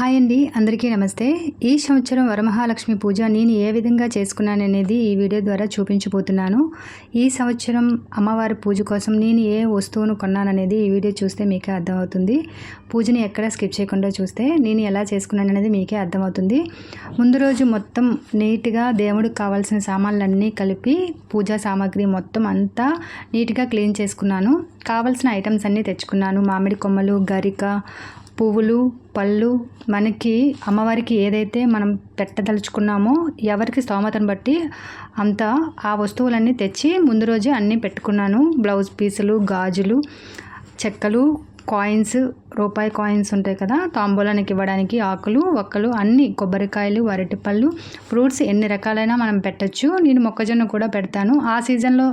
Hi అండి అందరికీ నమస్తే. ఈ సంవత్సరం వరమహాలక్ష్మి పూజ నేను ఏ విధంగా చేసుకున్నాననేది ఈ వీడియో ద్వారా చూపించబోతున్నాను. ఈ సంవత్సరం అమ్మవారి పూజ కోసం నేను ఏ వస్తువును కొన్నాననేది ఈ వీడియో చూస్తే మీకే అర్థమవుతుంది. పూజని ఎక్కడ స్కిప్ చేయకుండా చూస్తే నేను ఎలా చేసుకున్నాననేది మీకే అర్థమవుతుంది. ముందు రోజు మొత్తం నీట్గా దేవుడికి కావాల్సిన సామాన్లన్నీ కలిపి పూజా సామాగ్రి మొత్తం అంతా నీట్గా క్లీన్ చేసుకున్నాను. కావాల్సిన ఐటమ్స్ అన్నీ తెచ్చుకున్నాను. మామిడి కొమ్మలు గరిక పువ్వులు పళ్ళు మనకి అమ్మవారికి ఏదైతే మనం పెట్టదలుచుకున్నామో ఎవరికి స్తోమతను బట్టి అంత ఆ వస్తువులన్నీ తెచ్చి ముందు రోజే అన్నీ పెట్టుకున్నాను. బ్లౌజ్ పీసులు గాజులు చెక్కలు కాయిన్స్ రూపాయి కాయిన్స్ ఉంటాయి కదా తాంబూలానికి ఇవ్వడానికి ఆకులు ఒక్కలు అన్ని కొబ్బరికాయలు అరటిపళ్ళు ఫ్రూట్స్ ఎన్ని రకాలైనా మనం పెట్టచ్చు. నేను మొక్కజొన్న కూడా పెడతాను. ఆ సీజన్లో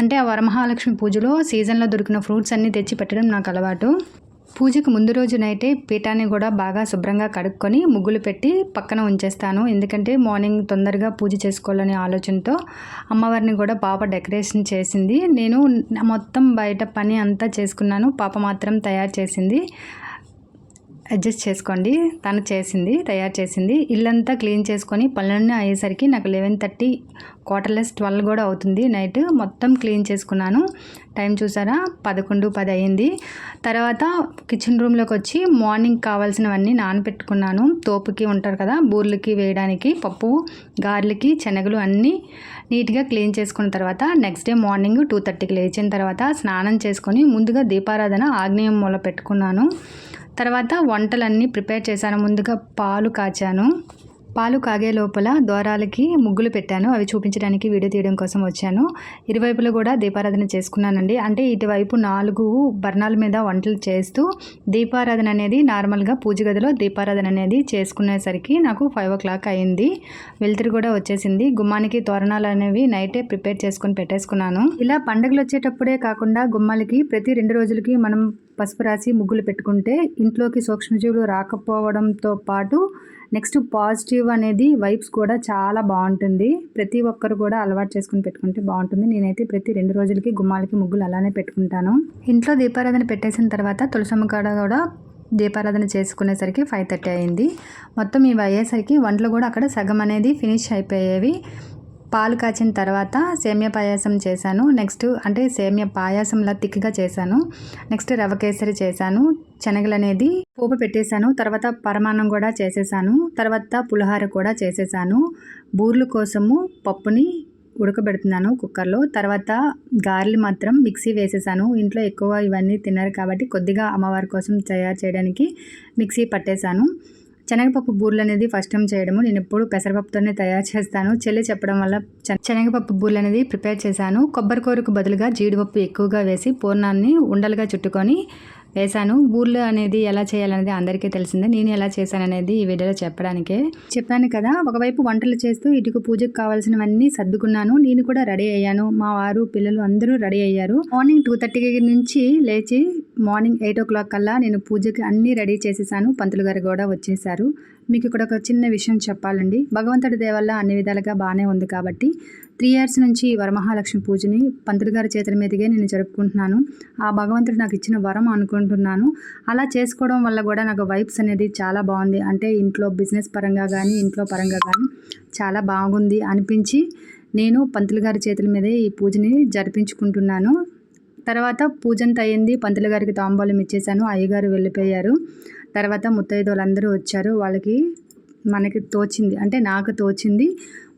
అంటే ఆ వరమహాలక్ష్మి పూజలో సీజన్లో దొరికిన ఫ్రూట్స్ అన్నీ తెచ్చి పెట్టడం నాకు అలవాటు. పూజకు ముందు రోజు నైటే పీఠాన్ని కూడా బాగా శుభ్రంగా కడుక్కొని ముగ్గులు పెట్టి పక్కన ఉంచేస్తాను. ఎందుకంటే మార్నింగ్ తొందరగా పూజ చేసుకోవాలనే ఆలోచనతో అమ్మవారిని కూడా పాప డెకరేషన్ చేసింది. నేను మొత్తం బయట పని అంతా చేసుకున్నాను. పాప మాత్రం తయారు చేసింది. అడ్జస్ట్ చేసుకోండి. తను చేసింది తయారు చేసింది. ఇల్లంతా క్లీన్ చేసుకొని పనులన్నీ అయ్యేసరికి నాకు లెవెన్ థర్టీ క్వార్టర్లెస్ ట్వెల్వ్ కూడా అవుతుంది నైట్. మొత్తం క్లీన్ చేసుకున్నాను. టైం చూసారా? పదకొండు పది అయింది తర్వాత కిచెన్ రూమ్లోకి వచ్చి మార్నింగ్ కావాల్సినవన్నీ నానబెట్టుకున్నాను తోపుకి ఉంటారు కదా బూర్లకి వేయడానికి పప్పు గారెలకి శనగలు అన్నీ నీట్గా క్లీన్ చేసుకున్న తర్వాత నెక్స్ట్ డే మార్నింగ్ టూ థర్టీకి లేచిన తర్వాత స్నానం చేసుకొని ముందుగా దీపారాధన ఆగ్నేయం మూల పెట్టుకున్నాను. తర్వాత వంటలన్నీ ప్రిపేర్ చేశాను. ముందుగా పాలు కాచాను. పాలు కాగే లోపల ద్వారాలకి ముగ్గులు పెట్టాను. అవి చూపించడానికి వీడియో తీయడం కోసం వచ్చాను. ఇరువైపులో కూడా దీపారాధన చేసుకున్నానండి. అంటే ఇటువైపు నాలుగు బర్ణాల మీద వంటలు చేస్తూ దీపారాధన అనేది నార్మల్గా పూజ గదిలో దీపారాధన అనేది చేసుకునేసరికి నాకు ఫైవ్ ఓ క్లాక్ అయింది. వెలుతురు కూడా వచ్చేసింది. గుమ్మానికి తోరణాలు అనేవి నైటే ప్రిపేర్ చేసుకొని పెట్టేసుకున్నాను. ఇలా పండుగలు వచ్చేటప్పుడే కాకుండా గుమ్మాలకి ప్రతి రెండు రోజులకి మనం పసుపు రాసి ముగ్గులు పెట్టుకుంటే ఇంట్లోకి సూక్ష్మజీవులు రాకపోవడంతో పాటు నెక్స్ట్ పాజిటివ్ అనేది వైబ్స్ కూడా చాలా బాగుంటుంది. ప్రతి ఒక్కరు కూడా అలవాటు చేసుకుని పెట్టుకుంటే బాగుంటుంది. నేనైతే ప్రతి రెండు రోజులకి గుమ్మాలకి ముగ్గులు అలానే పెట్టుకుంటాను. ఇంట్లో దీపారాధన పెట్టేసిన తర్వాత తులసమ్మ కాడ కూడా దీపారాధన చేసుకునేసరికి ఫైవ్ థర్టీ అయింది. మొత్తం ఇవి అయ్యేసరికి వంటలు కూడా అక్కడ సగం అనేది ఫినిష్ అయిపోయేవి. పాలు కాచిన తర్వాత సేమియా పాయాసం చేశాను. నెక్స్ట్ అంటే సేమియా పాయాసంలా తిక్గా చేశాను. నెక్స్ట్ రవ కేసరి చేశాను. శనగలు అనేది పోపు పెట్టేశాను తర్వాత పరమాన్నం కూడా చేసేసాను తర్వాత పులిహార కూడా చేసేసాను బూర్లు కోసము పప్పుని ఉడకబెడుతున్నాను కుక్కర్లో తర్వాత గారెలు మాత్రం మిక్సీ వేసేసాను ఇంట్లో ఎక్కువ ఇవన్నీ తిన్నారు కాబట్టి కొద్దిగా అమ్మవారి కోసం తయారు చేయడానికి మిక్సీ పట్టేశాను. శనగపప్పు బూర్లు అనేది ఫస్ట్ టైం చేయడము నేను ఎప్పుడు పెసరపప్పుతోనే తయారు చేస్తాను. చెల్లి చెప్పడం వల్ల శనగపప్పు బూర్లు అనేది ప్రిపేర్ చేశాను. కొబ్బరి కూరకు బదులుగా జీడిపప్పు ఎక్కువగా వేసి పూర్ణాన్ని ఉండలుగా చుట్టుకొని వేశాను. బూర్లు అనేది ఎలా చేయాలనేది అందరికీ తెలిసిందే. నేను ఎలా చేశాననేది ఈ వీడియోలో చెప్పడానికే. చెప్పాను కదా ఒకవైపు వంటలు చేస్తూ ఇటుకు పూజకు కావాల్సినవన్నీ సర్దుకున్నాను. నేను కూడా రెడీ అయ్యాను. మా వారు పిల్లలు అందరూ రెడీ అయ్యారు. మార్నింగ్ టూ థర్టీ నుంచి లేచి మార్నింగ్ ఎయిట్ ఓ క్లాక్ కల్లా నేను పూజకి అన్నీ రెడీ చేసేసాను. పంతులు గారు కూడా వచ్చేసారు. మీకు ఇక్కడ ఒక చిన్న విషయం చెప్పాలండి. భగవంతుడి దేవల్ల అన్ని విధాలుగా బాగానే ఉంది కాబట్టి త్రీ ఇయర్స్ నుంచి వరమహాలక్ష్మి పూజని పంతులు గారి చేతుల మీదుగా నేను జరుపుకుంటున్నాను. ఆ భగవంతుడు నాకు ఇచ్చిన వరం అనుకుంటున్నాను. అలా చేసుకోవడం వల్ల కూడా నాకు వైబ్స్ అనేది చాలా బాగుంది. అంటే ఇంట్లో బిజినెస్ పరంగా కానీ ఇంట్లో పరంగా కానీ చాలా బాగుంది అనిపించి నేను పంతులు గారి చేతుల మీదే ఈ పూజని జరిపించుకుంటున్నాను. తర్వాత పూజంత అయింది. పంతులు గారికి తాంబూలం ఇచ్చేసాను అయ్యగారు వెళ్ళిపోయారు. తర్వాత ముత్తైదువులందరూ వచ్చారు. వాళ్ళకి మనకి తోచింది అంటే నాకు తోచింది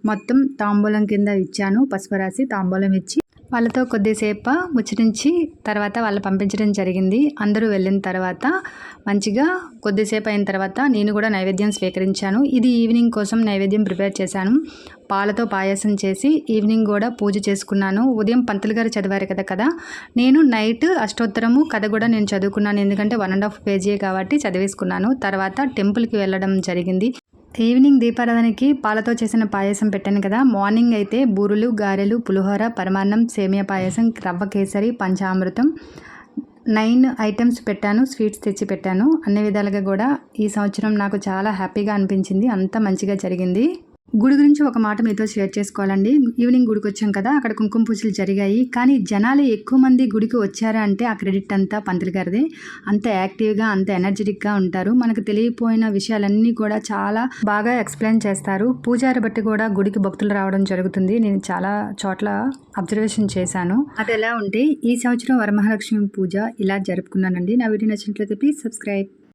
మొత్తం తాంబూలం కింద ఇచ్చాను. పసుపు రాసి తాంబూలం ఇచ్చి వాళ్ళతో కొద్దిసేపు ముచ్చరించి తర్వాత వాళ్ళు పంపించడం జరిగింది. అందరూ వెళ్ళిన తర్వాత మంచిగా కొద్దిసేపు అయిన తర్వాత నేను కూడా నైవేద్యం స్వీకరించాను. ఇది ఈవినింగ్ కోసం నైవేద్యం ప్రిపేర్ చేశాను. పాలతో పాయసం చేసి ఈవినింగ్ కూడా పూజ చేసుకున్నాను. ఉదయం పంతులు గారు చదివారు కదా కదా? నేను నైట్ అష్టోత్తరము కథ కూడా నేను చదువుకున్నాను. ఎందుకంటే వన్ అండ్ హాఫ్ పేజీ కాబట్టి చదివేసుకున్నాను. తర్వాత టెంపుల్కి వెళ్ళడం జరిగింది. ఈవినింగ్ దీపారాధనకి పాలతో చేసిన పాయసం పెట్టాను కదా. మార్నింగ్ అయితే బూరులు గారెలు పులిహోర పరమాన్నం సేమియా పాయసం రవ్వ కేసరి పంచామృతం నైన్ ఐటమ్స్ పెట్టాను స్వీట్స్ తెచ్చి పెట్టాను. అన్ని విధాలుగా కూడా ఈ సంవత్సరం నాకు చాలా హ్యాపీగా అనిపించింది. అంత మంచిగా జరిగింది. గుడి గురించి ఒక మాట మీతో షేర్ చేసుకోవాలండి. ఈవినింగ్ గుడికి వచ్చాం కదా అక్కడ కుంకుమ పూజలు జరిగాయి. కానీ జనాలు ఎక్కువ మంది గుడికి వచ్చారా అంటే ఆ క్రెడిట్ అంతా పంతులు గారిదే. అంత యాక్టివ్గా అంత ఎనర్జెటిక్గా ఉంటారు. మనకు తెలియపోయిన విషయాలన్నీ కూడా చాలా బాగా ఎక్స్ప్లెయిన్ చేస్తారు. పూజారి బట్టి కూడా గుడికి భక్తులు రావడం జరుగుతుంది. నేను చాలా చోట్ల అబ్జర్వేషన్ చేశాను. అది ఎలా ఉంటే ఈ సంవత్సరం వరమహాలక్ష్మి పూజ ఇలా జరుపుకున్నానండి. నా వీడియో నచ్చినట్లయితే ప్లీజ్ సబ్స్క్రైబ్.